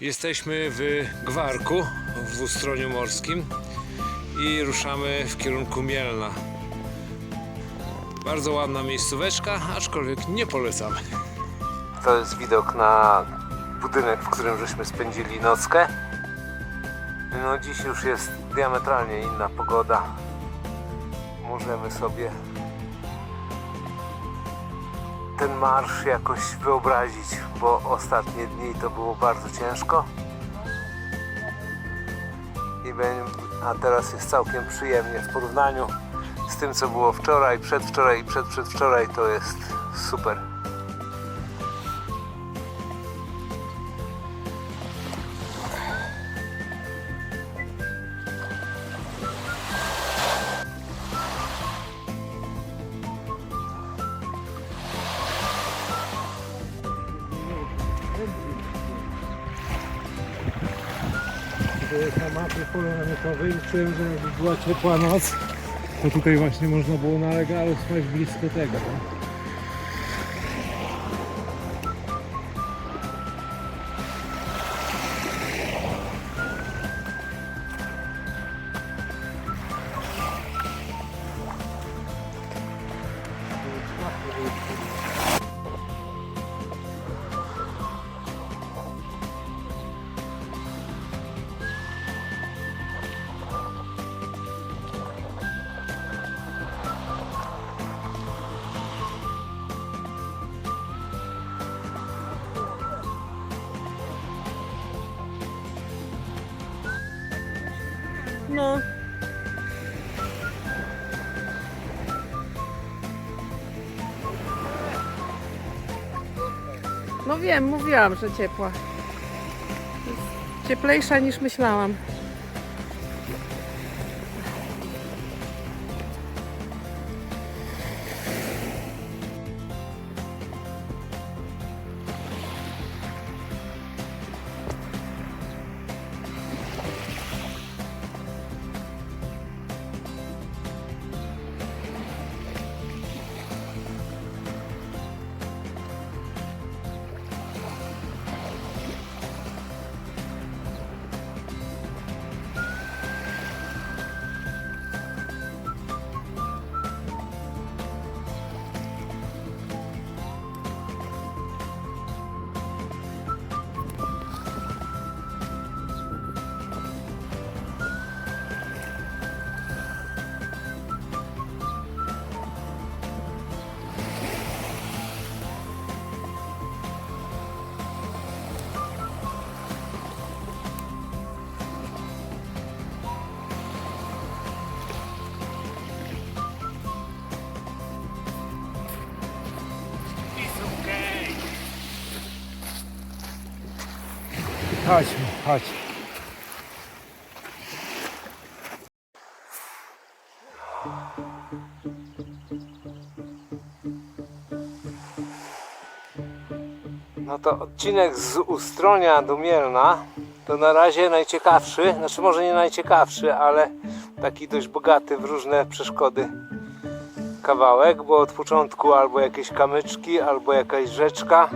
Jesteśmy w Gwarku w Ustroniu Morskim i ruszamy w kierunku Mielna. Bardzo ładna miejscóweczka, aczkolwiek nie polecamy. To jest widok na budynek, w którym żeśmy spędzili nockę. No dziś już jest diametralnie inna pogoda. Możemy sobie ten marsz jakoś wyobrazić, bo ostatnie dni to było bardzo ciężko. I a teraz jest całkiem przyjemnie w porównaniu z tym, co było wczoraj, przedwczoraj i przedprzedwczoraj, to jest super. Na mapie polu namiotowej i czułem, że jakby była ciepła noc, to tutaj właśnie można było na legalu spać blisko tego. No. No wiem, mówiłam, że ciepła. Jest Cieplejsza niż myślałam. Chodźmy, chodź. No to odcinek z Ustronia do Mielna to na razie najciekawszy, znaczy może nie najciekawszy, ale taki dość bogaty w różne przeszkody kawałek, bo od początku albo jakieś kamyczki, albo jakaś rzeczka,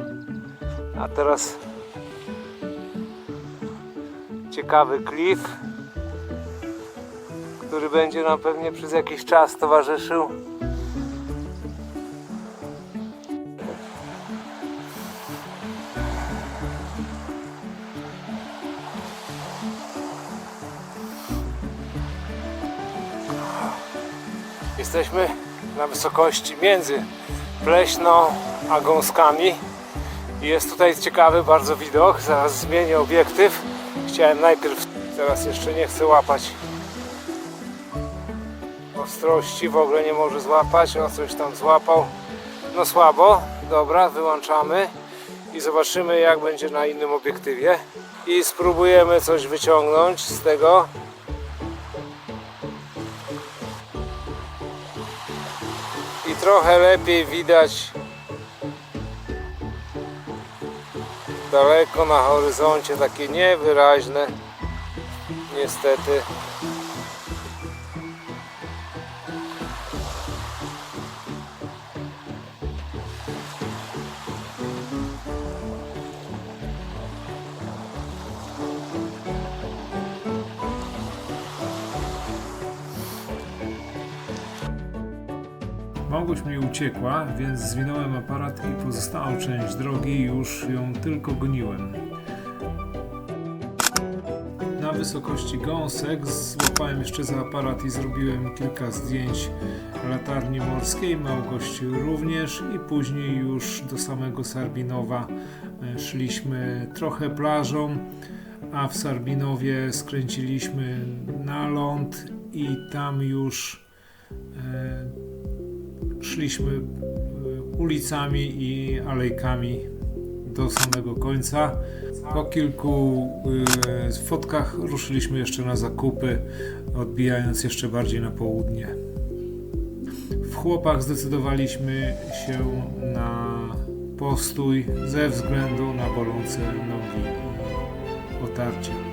a teraz ciekawy klif, który będzie nam pewnie przez jakiś czas towarzyszył. Jesteśmy na wysokości między Pleśną a Gąskami. Jest tutaj ciekawy bardzo widok. Zaraz zmienię obiektyw. Chciałem najpierw, teraz jeszcze nie chcę łapać ostrości. W ogóle nie może złapać. O coś tam złapał. No słabo. Dobra, wyłączamy i zobaczymy jak będzie na innym obiektywie. I spróbujemy coś wyciągnąć z tego. i trochę lepiej widać daleko na horyzoncie takie niewyraźne niestety Małgoś mi uciekła, więc zwinąłem aparat i pozostałą część drogi już ją tylko goniłem. Na wysokości gąsek złapałem jeszcze za aparat i zrobiłem kilka zdjęć latarni morskiej, Małgości również i później już do samego Sarbinowa e, szliśmy trochę plażą, a w Sarbinowie skręciliśmy na ląd i tam już e, szliśmy e, ulicami i alejkami do samego końca. Po kilku e, fotkach ruszyliśmy jeszcze na zakupy, odbijając jeszcze bardziej na południe. W chłopach zdecydowaliśmy się na postój ze względu na bolące nogi i otarcie.